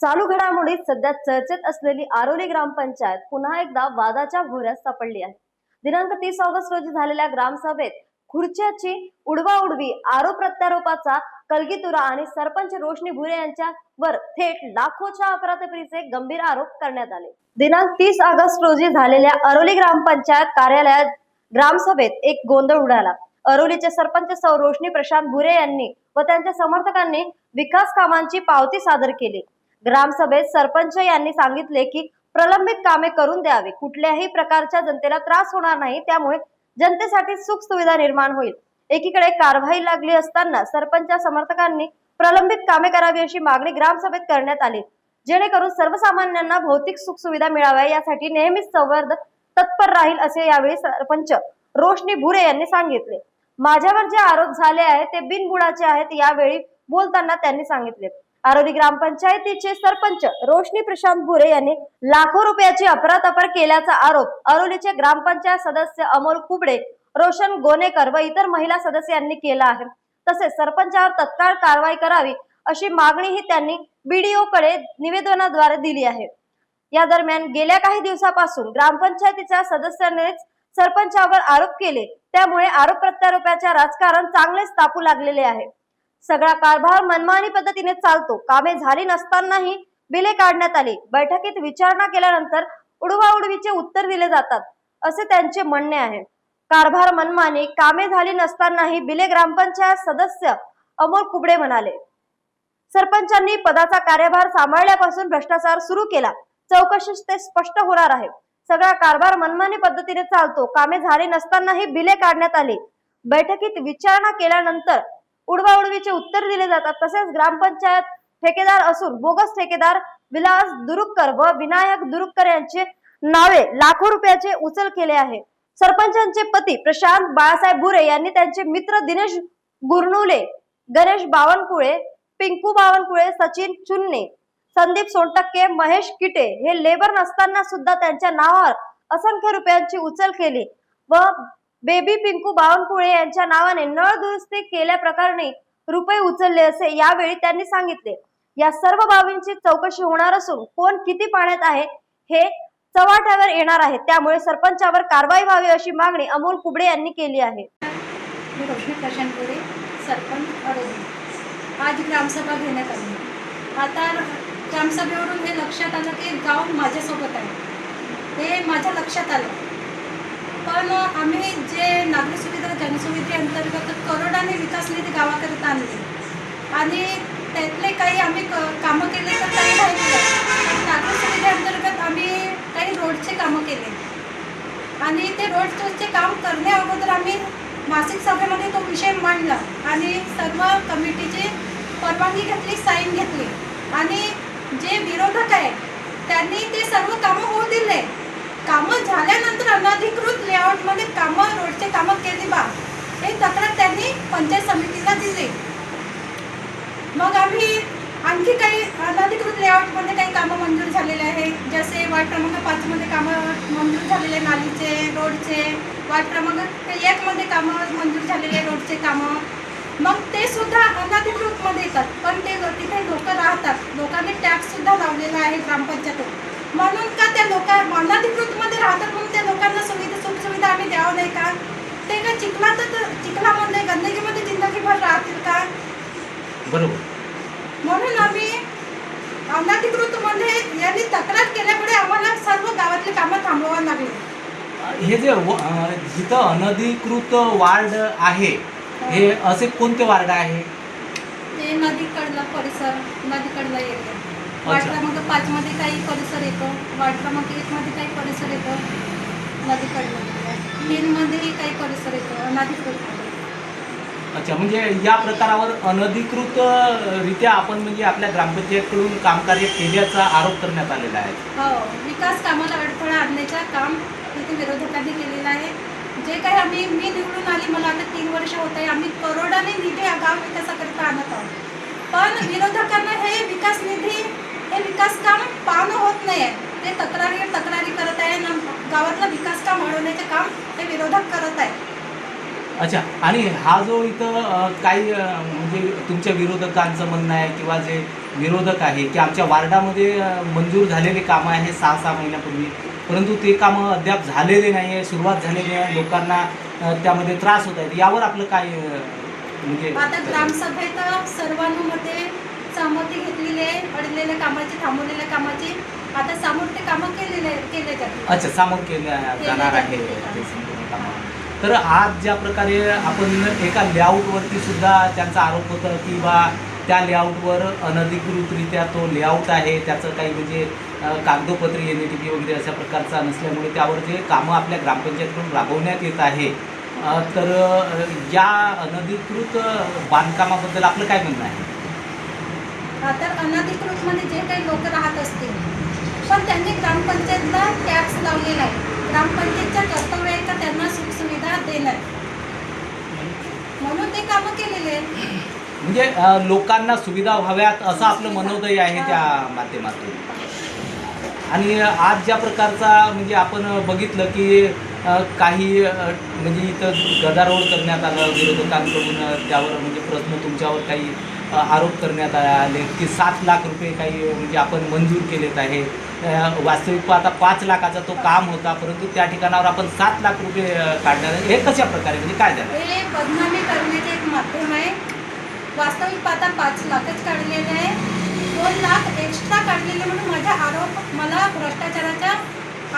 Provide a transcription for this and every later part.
चालू घडामोडीत सध्या चर्चेत असलेली आरोली ग्रामपंचायत पुन्हा एकदा वादाच्या भोऱ्यात सापडली आहे. दिनांक तीस ऑगस्ट रोजी झालेल्या ग्रामसभेत खुर्च्याची उडवाउडवी आरोप प्रत्यारोपाचा कलगीतुरा आणि सरपंच रोशनी भुरे यांच्यावर थेट लाखोच्या अपराधपरीचे गंभीर आरोप करण्यात आले. दिनांक तीस ऑगस्ट रोजी झालेल्या अरोली ग्रामपंचायत कार्यालयात ग्रामसभेत एक गोंधळ उडाला. अरोलीचे सरपंच सौ रोशनी प्रशांत भुरे यांनी व त्यांच्या समर्थकांनी विकास कामांची पावती सादर केली. ग्रामसभेत सरपंच यांनी सांगितले की प्रलंबित कामे करून द्यावी. कुठल्याही प्रकारच्या जनतेला त्रास होणार नाही त्यामुळे जनतेसाठी सुख सुविधा निर्माण होईल. एकीकडे कारवाई लागली असताना सरपंच समर्थकांनी प्रलंबित कामे करावी अशी मागणी ग्रामसभेत करण्यात आली. जेणेकरून सर्वसामान्यांना भौतिक सुख सुविधा मिळाव्या यासाठी नेहमीच संवर्ध तत्पर राहील असे यावेळी सरपंच रोशनी भुरे यांनी सांगितले. माझ्यावर जे आरोप झाले आहेत ते बिनबुडाचे आहेत यावेळी बोलताना त्यांनी सांगितले. आरोली ग्रामपंचायतीचे सरपंच रोशनी प्रशांत भुरे यांनी लाखो रुपयाची अपरातपर केल्याचा आरोप अरोलीचे ग्रामपंचायत सदस्य अमोल कुबडे रोशन गोनेकर व इतर महिला सदस्यांनी केला आहे. तसेच सरपंचावर तत्काळ कारवाई करावी अशी मागणीही त्यांनी बीडीओ कडे निवेदनाद्वारे दिली आहे. या दरम्यान गेल्या काही दिवसापासून ग्रामपंचायतीच्या सदस्यांनीच सरपंचावर आरोप केले. त्यामुळे आरोप प्रत्यारोपाच्या राजकारण चांगलेच तापू लागलेले आहे. सगळा कारभार मनमानी पद्धतीने चालतो. कामे झाली नसतानाही बिले काढण्यात आली. बैठकीत विचारणा केल्यानंतर उडवाउडवीचे उत्तर दिले जातात असे त्यांचे म्हणणे आहे. कारभार मनमानी कामे झाली नसतानाही बिले ग्रामपंचायत सदस्य अमोल कुबडे म्हणाले. सरपंचांनी पदाचा कार्यभार सांभाळल्यापासून भ्रष्टाचार सुरू केला. चौकशीत ते स्पष्ट होणार आहे. सगळा कारभार मनमानी पद्धतीने चालतो. कामे झाली नसतानाही बिले काढण्यात आली. बैठकीत विचारणा केल्यानंतर उडवाउडवीचे उत्तर दिले जातात. तसेच ग्रामपंचायत ठेकेदार असून बोगस ठेकेदार विलास दुरुक्कर व विनायक दुरुक्कर यांचे नावे लाखो रुपयाचे उचल केले आहे. सरपंचांचे पती प्रशांत बाळासाहेब बुरे यांनी त्यांचे मित्र दिनेश गुरनुले गणेश बावनकुळे पिंकू बावनकुळे सचिन चुन्ने संदीप सोनटक्के महेश किटे हे लेबर नसताना सुद्धा त्यांच्या नावावर असंख्य रुपयांची उचल केली व बेबी पिंकू बावनकुळे यांच्या नावाने नळ दुरुस्ती केल्या प्रकरणी रुपये उचलले असे यावेळी त्यांनी सांगितले. या सर्व बाबींची चौकशी होणार असून कोण किती पाण्यात आहे हे चव्हाट्यावर येणार आहे. त्यामुळे सरपंचावर कारवाई व्हावी अशी मागणी अमोल कुबडे यांनी केली आहे. मी रोशनी प्रशांतपुरे सरपंच आज ग्रामसभा घेण्यात आली. आता ग्रामसभेवरून हे लक्षात आलं की गाव माझ्यासोबत आहे. हे माझ्या लक्षात आलं. पण आम्ही जे नागरी सुविधा जनसुविधेअंतर्गत करोडाने विकास निधी गावाकरिता आणले. आणि त्यातले काही आम्ही क कामं केले तर काही राहिले नागरी सुविधेअंतर्गत आम्ही काही रोडचे कामं केले. आणि ते रोडचे काम करण्या अगोदर आम्ही मासिक सभेमध्ये तो विषय मांडला आणि सर्व कमिटीची परवानगी घेतली साईन घेतली. आणि जे विरोधक आहे त्यांनी ते सर्व कामं होऊ दिले. कामं झाल्यानंतर अनधिकृत लेआउटमध्ये कामं रोडचे कामं केली बा. हे तक्रार त्यांनी पंचायत समितीला दिली. मग आम्ही आणखी काही अनधिकृत लेआउटमध्ये काही कामं मंजूर झालेले आहे जसे वार्ड क्रमांक पाचमध्ये कामं मंजूर झालेले नालीचे रोडचे वार्ड क्रमांक एकमध्ये कामं मंजूर झालेले रोडचे कामं. मग ते सुद्धा अनधिकृतमध्ये येतात. पण ते तिथे लोक राहतात. लोकांनी टॅक्ससुद्धा लावलेला आहे ग्रामपंचायत म्हणून का त्या लोक अनधिकृतमध्ये राहतात म्हणून त्या लोकांना सुविधा सुखसुविधा आम्ही द्यावं नाही का? ते का चिखलात चिखलामध्ये गंदगीमध्ये जिंदगीभर राहतील का? बरोबर. म्हणून आम्ही अनधिकृतमध्ये यांनी तक्रार केल्यामुळे आम्हाला सर्व गावातले कामं थांबवावं लागले. हे जे व- अं, जिथं अनधिकृत वार्ड आहे हे. असे कोणते वार्ड आहे? ते नदीकडला परिसर नदीकडला एरिया. वार्ड. क्रमांक पाचमध्ये काही परिसर येतो. वार्ड क्रमांक एकमध्ये काही परिसर येतो. नदीकडला तीनमध्येही काही परिसर येतो. अनधिकृत अच्छा म्हणजे या प्रकारावर अनधिकृत अं, रित्या आपण म्हणजे आपल्या ग्रामपंचायतकडून कामकार्य केल्याचा आरोप करण्यात आलेला आहे. हो विकास कामाला अडथळा आणण्याचं काम इथे विरोधकांनी केलेलं आहे. जे काही आम्ही मी निवडून आली मला आता तीन वर्ष होत आहे. आम्ही करोडाने निधी हा गाव विकासाकरिता आणत आहोत. पण विरोधकांना हे विकास निधी हे विकास काम पाहणं होत नाही आहे ते तक्रारी तक्रारी करत आहे आणि गावातलं विकास काम अडवण्याचे काम हे विरोधक करत आहे. अच्छा आणि हा जो इथं अ, काही अ, म्हणजे तुमच्या विरोधकांचं म्हणणं आहे किंवा जे विरोधक आहे की आमच्या वार्डामध्ये अ, मंजूर झालेले कामं आहे सहा सहा महिन्यापूर्वी परंतु ते कामं अद्याप झालेले नाही आहे सुरुवात झालेली आहे लोकांना अ, त्यामध्ये त्रास होत आहेत यावर आपलं काय अ, म्हणजे आता ग्रामसभेत सर्वानुमते सहमती घेतलेली आहे अडलेल्या कामाची थांबवलेल्या कामाची. आता समोर ते कामं केलेले केले जातील अच्छा सामोर केल्या जाणार आहे ते संपूर्ण कामं. तर आज ज्या प्रकारे आपण एका लेआउटवरती सुद्धा त्यांचा आरोप होता की बा त्या लेआउटवर अनधिकृतरित्या तो लेआउट आहे त्याचं काही म्हणजे अ, कागदोपत्री एन टी पी वगैरे अशा प्रकारचा नसल्यामुळे त्यावर जे कामं आपल्या ग्रामपंचायतकडून राबवण्यात येत आहे. अ, तर अ, या अनधिकृत बांधकामाबद्दल आपलं काय म्हणणं आहे? आता अनधिकृत मध्ये जे काही लोक राहत असतील. पण त्यांनी ग्रामपंचायतला टॅक्स लावलेला आहे ग्रामपंचायतचं कर्तव्य आहे का त्यांना सुखसुविधा देणं म्हणून ते कामं केलेले म्हणजे लोकांना सुविधा व्हाव्यात असं आपलं मनोदय आहे त्या माध्यमातून. आणि आज ज्या प्रकारचा म्हणजे आपण बघितलं की काही म्हणजे इथं गदारोळ करण्यात आलं विरोधकांकडून त्यावर म्हणजे प्रश्न तुमच्यावर काही आरोप करण्यात आले की सात लाख रुपये काही म्हणजे आपण मंजूर केलेत आहे. वास्तविक आता पाच लाखाचा तो काम होता परंतु त्या ठिकाणावर आपण सात लाख रुपये काढणार हे कशा प्रकारे? म्हणजे काय झालं? हे बदनामी करण्याचे एक माध्यम आहे. वास्तविक पाहता पाच लाखच काढलेले आहे. दोन लाख एक्स्ट्रा काढलेले म्हणून माझा आरोप मला भ्रष्टाचाराचा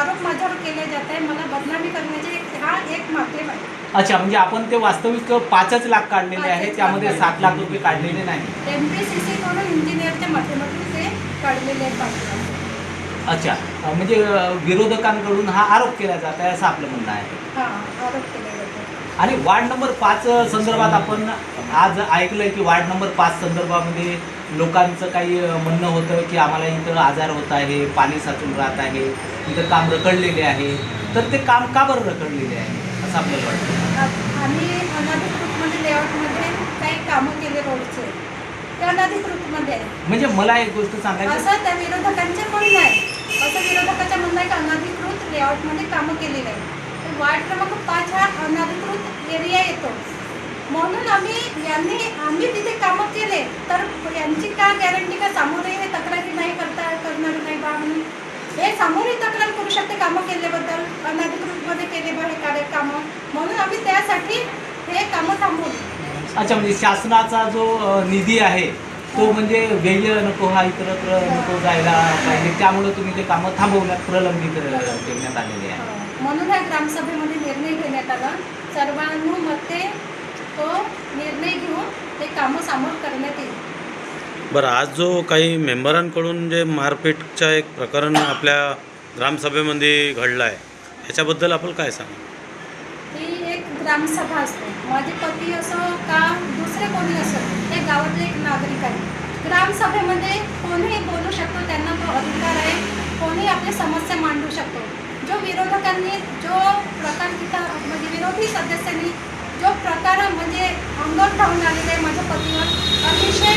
आरोप माझ्यावर केले जात आहे. मला बदनामी करण्याचे हा एक माध्यम आहे. अच्छा म्हणजे आपण ते वास्तविक पाचच लाख काढलेले आहे त्यामध्ये सात लाख रुपये काढलेले नाही. एम पी सी सी कडून इंजिनियरच्या माध्यमातून ते काढलेले आहेत पाच लाख. अच्छा म्हणजे विरोधकांकडून हा आरोप केला जात आहे असं आपलं म्हणणं आहे. हा आरोप केले जातात आणि वार्ड नंबर पाच संदर्भात आपण आज ऐकलंय की वार्ड नंबर पाच संदर्भामध्ये लोकांचं काही म्हणणं होतं की आम्हाला इथं आजार होत आहे पाणी साचून राहत आहे इथं काम रखडलेले आहे. तर ते काम का बरं रखडलेले आहे? असं आपल्याला वाटतं. आम्ही अनधिकृतमध्ये लेआउटमध्ये काही कामं केले रोडचे. ते अनधिकृतमध्ये आहे. म्हणजे मला एक गोष्ट सांगायची असं त्या विरोधकांचे म्हणणं आहे असं विरोधकाचं म्हणणं आहे की अनधिकृत लेआउटमध्ये कामं केलेली आहे तर वार्ड क्रमांक पाच हा अनधिकृत एरिया येतो. म्हणून आम्ही यांनी आम्ही तिथे कामं केले. तर यांची का गॅरंटी का सामोरे हे तक्रारी नाही करता करणार नाही बा म्हणून? हे सामोरे तक्रार करू शकते कामं केल्याबद्दल. अनधिकृतमध्ये केले हे कार्य कामं. म्हणून आम्ही त्यासाठी हे कामं थांबवली अच्छा म्हणजे शासनाचा जो निधी आहे तो म्हणजे व्यय नको हा इतरत्र नको जायला पाहिजे. त्यामुळे तुम्ही ते कामं थांबवण्यात प्रलंबित ठेवण्यात आलेले आहे. म्हणून ह्या ग्रामसभेमध्ये निर्णय घेण्यात आला. सर्वानुमते तो निर्णय घेऊन ते कामं समोर करण्यात येईल. बरं आज जो काही मेंबरांकडून जे मारपीटचं एक प्रकरण आपल्या ग्रामसभेमध्ये घडलं आहे ह्याच्याबद्दल आपण काय सांगा ही एक ग्रामसभा असते. माझे पती असो का दुसरे कोणी असो हे गावातले एक नागरिक आहे. ग्रामसभेमध्ये कोणीही बोलू शकतो त्यांना तो अधिकार आहे. कोणी आपली समस्या मांडू शकतो. जो विरोधकांनी जो प्रकार तिथं म्हणजे विरोधी सदस्यांनी जो प्रकार म्हणजे अंगावर धावून आलेला आहे माझ्या पतीवर अतिशय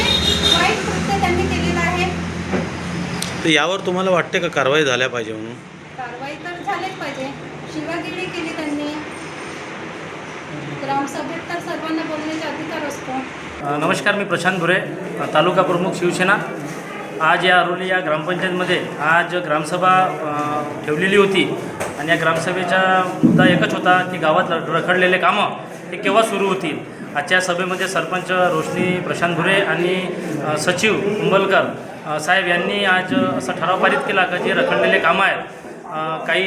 वाईट कृत्य त्यांनी केलेलं आहे. तर यावर तुम्हाला वाटते का कारवाई झाल्या पाहिजे म्हणून? कारवाई तर झालीच पाहिजे. शिवागिरी केली त्यांनी. ग्रामसभेत तर सर्वांना बोलण्याचा अधिकार असतो. नमस्कार मी प्रशांत भुरे तालुका प्रमुख शिवसेना. आज या अरोली या ग्रामपंचायतमध्ये आज ग्रामसभा ठेवलेली होती. आणि या ग्रामसभेचा मुद्दा एकच होता की गावात र- रखडलेले कामं हे केव्हा सुरू होतील? आजच्या सभेमध्ये सरपंच रोशनी प्रशांत घुरे आणि सचिव कुंबलकर साहेब यांनी आज असा ठराव पारित केला का जे रखडलेले कामं आहेत काही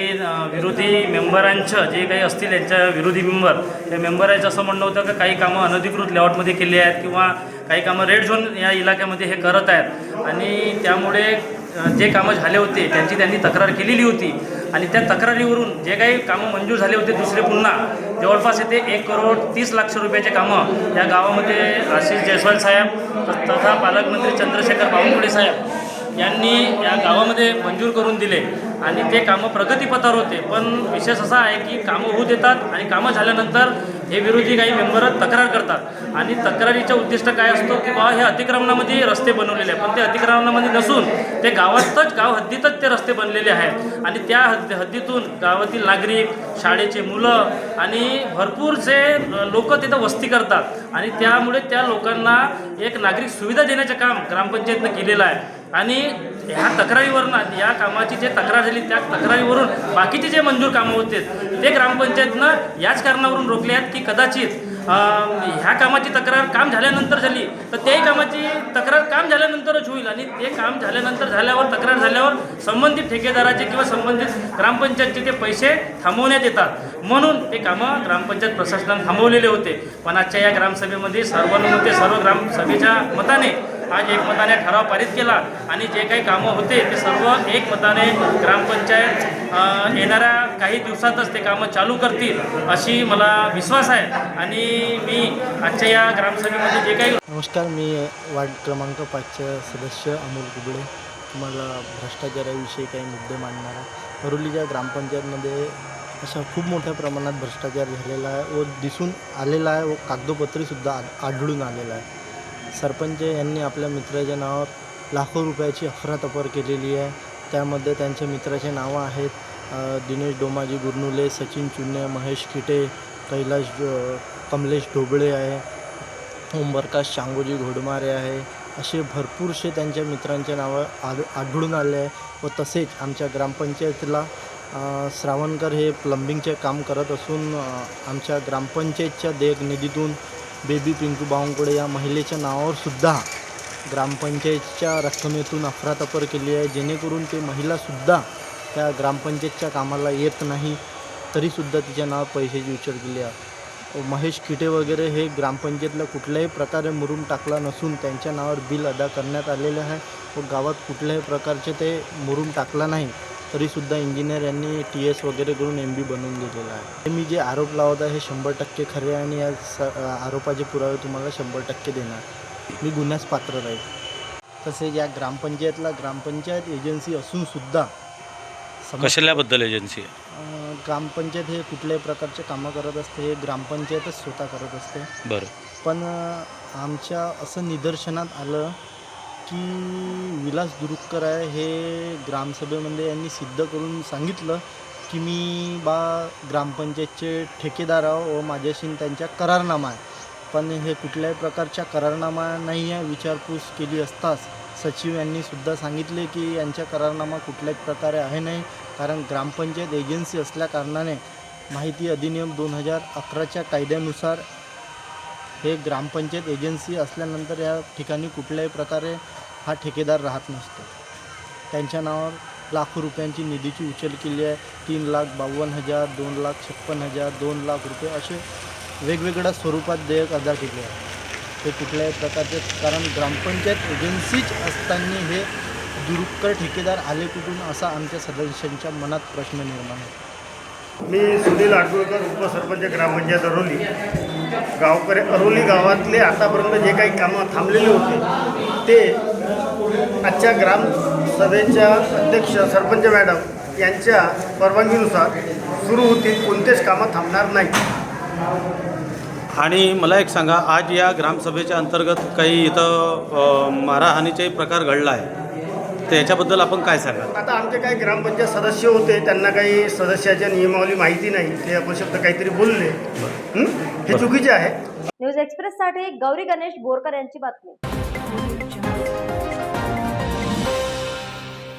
विरोधी मेंबरांचं जे काही असतील यांच्या विरोधी मेंबर त्या मेंबरांचं असं म्हणणं होतं की काही कामं अनधिकृत लेआउटमध्ये केली आहेत किंवा काही कामं रेड झोन या इलाक्यामध्ये हे करत आहेत? आणि त्यामुळे जे कामं झाले होते त्यांची त्यांनी तक्रार केलेली होती. आणि त्या तक्रारीवरून जे काही कामं मंजूर झाले होते दुसरे पुन्हा जवळपास येते एक करोड तीस लाख रुपयाचे कामं या गावामध्ये आशिष जयस्वाल साहेब तथा पालकमंत्री चंद्रशेखर बावनकुळे साहेब यांनी या गावामध्ये मंजूर करून दिले. आणि ते कामं प्रगतीपथावर होते. पण विशेष असा आहे की कामं होऊ देतात आणि कामं झाल्यानंतर हे विरोधी काही मेंबर तक्रार करतात. आणि तक्रारीचा उद्दिष्ट काय असतो की बा हे अतिक्रमणामध्ये रस्ते बनवलेले आहे पण ते अतिक्रमणामध्ये नसून ते गावातच गाव हद्दीतच ते रस्ते बनलेले आहेत. आणि त्या हद्द हद्दीतून गावातील नागरिक शाळेचे मुलं आणि भरपूरचे लोक तिथं वस्ती करतात. आणि त्यामुळे त्या लोकांना एक नागरिक सुविधा देण्याचं काम ग्रामपंचायतनं केलेलं आहे. आणि ह्या तक्रारीवरून या कामाची जे तक्रार झाली त्या तक्रारीवरून बाकीचे जे मंजूर कामं होते ते ग्रामपंचायतनं याच कारणावरून रोखले आहेत की कदाचित ह्या कामाची तक्रार काम झाल्यानंतर झाली तर त्याही कामाची तक्रार काम झाल्यानंतरच होईल. आणि ते काम झाल्यानंतर झाल्यावर तक्रार झाल्यावर संबंधित ठेकेदाराचे किंवा संबंधित ग्रामपंचायतचे ते पैसे थांबवण्यात येतात. म्हणून ते कामं ग्रामपंचायत प्रशासनाने थांबवलेले होते. पण आजच्या या ग्रामसभेमध्ये सर्वानुमते सर्व ग्रामसभेच्या मताने आज एकमताने ठराव पारित केला आणि जे काही कामं होते ते सर्व एकमताने ग्रामपंचायत येणाऱ्या काही दिवसातच ते कामं चालू करतील अशी मला विश्वास आहे. आणि मी आजच्या या ग्रामसभेमध्ये जे काही नमस्कार मी वार्ड क्रमांक पाचच्या सदस्य अमोल कुबडे तुम्हाला भ्रष्टाचाराविषयी काही मुद्दे मांडणार आहे. ग्रामपंचायतमध्ये अशा खूप मोठ्या प्रमाणात भ्रष्टाचार झालेला आहे व दिसून आलेला आहे व कागदोपत्रीसुद्धा आढळून आलेला आहे. सरपंच यांनी आपल्या मित्राच्या नावावर लाखो रुपयाची अफरातफर केलेली आहे. त्यामध्ये त्यांच्या मित्राचे नावं आहेत दिनेश डोमाजी गुरनुले सचिन चुन्या महेश किटे कैलाश कमलेश ढोबळे आहे ओमप्रकाश शांगोजी घोडमारे आहे. असे भरपूरसे त्यांच्या मित्रांच्या नावं आढ आढळून आले आहे व तसेच आमच्या ग्रामपंचायतीला श्रावणकर हे प्लंबिंगचे काम करत असून आमच्या ग्रामपंचायतच्या देयक निधीतून बेबी पिंकू बावनकुळे या महिलेच्या नावावर सुद्धा ग्रामपंचायतच्या रक्कमेतून अफरातफर केली आहे. जेणेकरून ते महिलासुद्धा त्या ग्रामपंचायतच्या कामाला येत नाही तरीसुद्धा तिच्या नाव पैशाची उचल केली आहे. महेश किटे वगैरे हे ग्रामपंचायतला कुठल्याही प्रकारे मुरूम टाकला नसून त्यांच्या नावावर बिल अदा करण्यात आलेले आहे. व गावात कुठल्याही प्रकारचे ते मुरूम टाकला नाही. तरीसुद्धा इंजिनियर यांनी टी एस वगैरे करून एम बी बनवून दिलेलं आहे. हे मी जे आरोप लावत आहे हे शंभर टक्के खरे आणि या स आरोपाचे पुरावे तुम्हाला शंभर टक्के देणार. मी गुन्ह्यास पात्र राहील. तसेच या ग्रामपंचायतला ग्रामपंचायत एजन्सी असूनसुद्धा कशाल्याबद्दल एजन्सी? आहे ग्रामपंचायत हे कुठल्याही प्रकारचे कामं करत असते हे ग्रामपंचायतच स्वतः करत असते. बरं. पण आमच्या असं निदर्शनात आलं की विलास दुरुक्कर आहे हे ग्रामसभेमध्ये यांनी सिद्ध करून सांगितलं की मी बा ग्रामपंचायतचे ठेकेदार आहो व माझ्याशी त्यांच्या करारनामा आहे. पण हे कुठल्याही प्रकारच्या करारनामा नाही आहे. विचारपूस केली असताच सचिव यांनी सुद्धा सांगितले की यांच्या करारनामा कुठल्याच प्रकारे आहे नाही. कारण ग्रामपंचायत एजन्सी असल्या कारणाने माहिती अधिनियम दोन हजार अकराच्या कायद्यानुसार हे ग्रामपंचायत एजन्सी असल्यानंतर या ठिकाणी कुठल्याही प्रकारे हा ठेकेदार राहत नसतो. त्यांच्या नावावर लाखो रुपयांची निधीची उचल केली आहे. तीन लाख बावन्न हजार दोन लाख छप्पन हजार दोन लाख रुपये असे वेगवेगळ्या स्वरूपात देयक अदा केले आहे. ते कुठल्याही प्रकारचे कारण ग्रामपंचायत एजन्सीच असताना हे दुरुक्कर ठेकेदार आले कुठून असा आमच्या सदस्यांच्या मनात प्रश्न निर्माण होतो. मी सुनील आडगुळकर उपसरपंच ग्रामपंचायत अरोली. गावकरी अरोली गावातले आतापर्यंत जे काही कामं थांबलेले होते ते आजच्या ग्रामसभेच्या अध्यक्ष सरपंच मॅडम यांच्या परवानगीनुसार सुरू होतील कोणतेच कामं थांबणार नाही आणि मला एक सांगा आज या ग्रामसभेच्या अंतर्गत काही इथं अ, मारहाणीचाही प्रकार घडला आहे. तर याच्याबद्दल आपण काय सांगाल? आता आमचे काही ग्रामपंचायत सदस्य होते त्यांना काही सदस्याच्या नियमावली माहिती नाही ते अपशब्द काहीतरी बोलले. हं? हे चुकीचे आहे. न्यूज एक्सप्रेससाठी गौरी गणेश बोरकर यांची बातमी. Thank you.